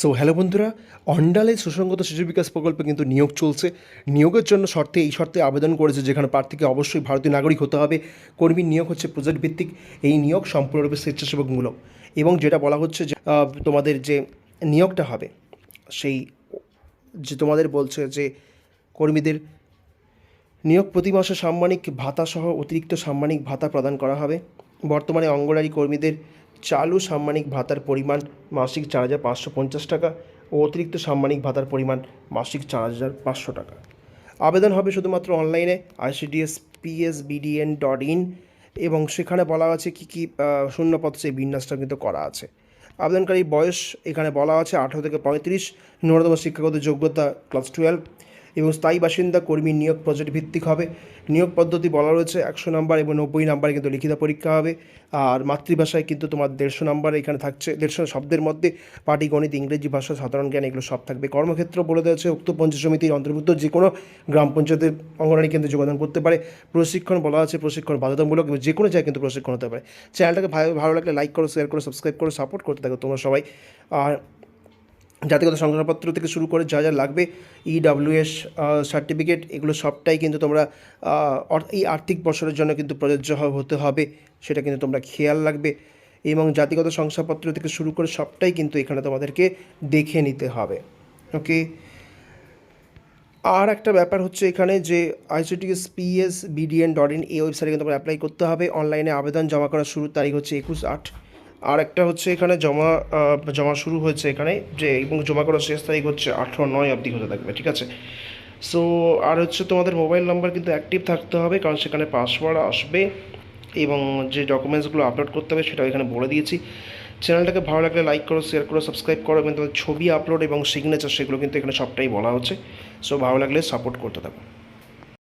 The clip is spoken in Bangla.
সো হ্যালো বন্ধুরা অন্ডালে সুসংগত শিশু বিকাশ প্রকল্পে কিন্তু নিয়োগ চলছে। নিয়োগের জন্য শর্তে, এই শর্তে আবেদন করেছে যেখানে প্রার্থীকে অবশ্যই ভারতীয় নাগরিক হতে হবে। কর্মীর নিয়োগ হচ্ছে প্রজেক্ট ভিত্তিক, এই নিয়োগ সম্পূর্ণরূপে স্বেচ্ছাসেবকমূলক। এবং যেটা বলা হচ্ছে যে তোমাদের যে নিয়োগটা হবে, সেই, যে তোমাদের বলছে যে, কর্মীদের নিয়োগ প্রতি মাসে সাম্মানিক ভাতা সহ অতিরিক্ত সাম্মানিক ভাতা প্রদান করা হবে। বর্তমানে অঙ্গনারী কর্মীদের চালু সাম্মানিক ভাতার পরিমাণ মাসিক চার হাজার পাঁচশো পঞ্চাশ টাকা ও অতিরিক্ত সাম্মানিক ভাতার পরিমাণ মাসিক চার হাজার পাঁচশো টাকা। আবেদন হবে শুধুমাত্র অনলাইনে ICDS PS BDN dot in এবং সেখানে বলা আছে কী কী শূন্যপদ সেই বিন্যাসটা কিন্তু করা আছে। আবেদনকারী বয়স এখানে বলা আছে আঠারো থেকে পঁয়ত্রিশ, ন্যূনতম শিক্ষাগত যোগ্যতা ক্লাস টুয়েলভ এবং স্থায়ী বাসিন্দা কর্মী নিয়োগ প্রজেক্ট ভিত্তিক হবে। নিয়োগ পদ্ধতি বলা রয়েছে একশো নাম্বার এবং নব্বই নাম্বারে কিন্তু লিখিত পরীক্ষা হবে। আর মাতৃভাষায় কিন্তু তোমার দেড়শো নাম্বার এখানে থাকছে। দেড়শো শব্দের মধ্যে পাটিগণিত ইংরেজি ভাষা, সাধারণ জ্ঞান এগুলো সব থাকবে। কর্মক্ষেত্র বলে দেওয়া হচ্ছে উক্ত পঞ্চায়েত সমিতির অন্তর্ভুক্ত যে কোনো গ্রাম পঞ্চায়েতের অঙ্গনারী কেন্দ্রে যোগদান করতে পারে। প্রশিক্ষণ বলা আছে, প্রশিক্ষণ বাধ্যতামূলক এবং যে কোনো জায়গায় কিন্তু প্রশিক্ষণ হতে পারে। চ্যানেলটাকে ভালো ভালো লাগলে লাইক করো শেয়ার করো সাবস্ক্রাইব করো সাপোর্ট করতে থাকো তোমরা সবাই। আর জাতিগত শংসাপত্র থেকে শুরু করে যা যা লাগবে E ইডাব্লিউএস সার্টিফিকেট এগুলো সবটাই কিন্তু তোমরা এই আর্থিক বছরের জন্য কিন্তু প্রযোজ্য হতে হবে, সেটা কিন্তু তোমরা খেয়াল রাখবে এবং জাতিগত শংসাপত্র থেকে শুরু করে সবটাই কিন্তু এখানে তোমাদেরকে দেখে নিতে হবে ওকে আর একটা ব্যাপার হচ্ছে এখানে যে ICTS PS BDN dot in এই ওয়েবসাইটে কিন্তু তোমার অ্যাপ্লাই করতে হবে অনলাইনে আবেদন জমা করার শুরুর তারিখ হচ্ছে একুশ আট আর একটা হচ্ছে এখানে জমা জমা শুরু হয়েছে এখানে, যে এবং জমা করার শেষ তারিখ হচ্ছে আঠেরো নয় অবধি হতে থাকবে, ঠিক আছে? সো আর হচ্ছে তোমাদের মোবাইল নাম্বার কিন্তু অ্যাক্টিভ থাকতে হবে, কারণ সেখানে পাসওয়ার্ড আসবে এবং যে ডকুমেন্টসগুলো আপলোড করতে হবে সেটাও এখানে বলে দিয়েছি। চ্যানেলটাকে ভালো লাগলে লাইক করো শেয়ার করো সাবস্ক্রাইব করো, এবং তোমাদের ছবি আপলোড এবং সিগনেচার সেগুলো কিন্তু এখানে সবটাই বলা হচ্ছে। সো ভালো লাগলে সাপোর্ট করতে থাকো।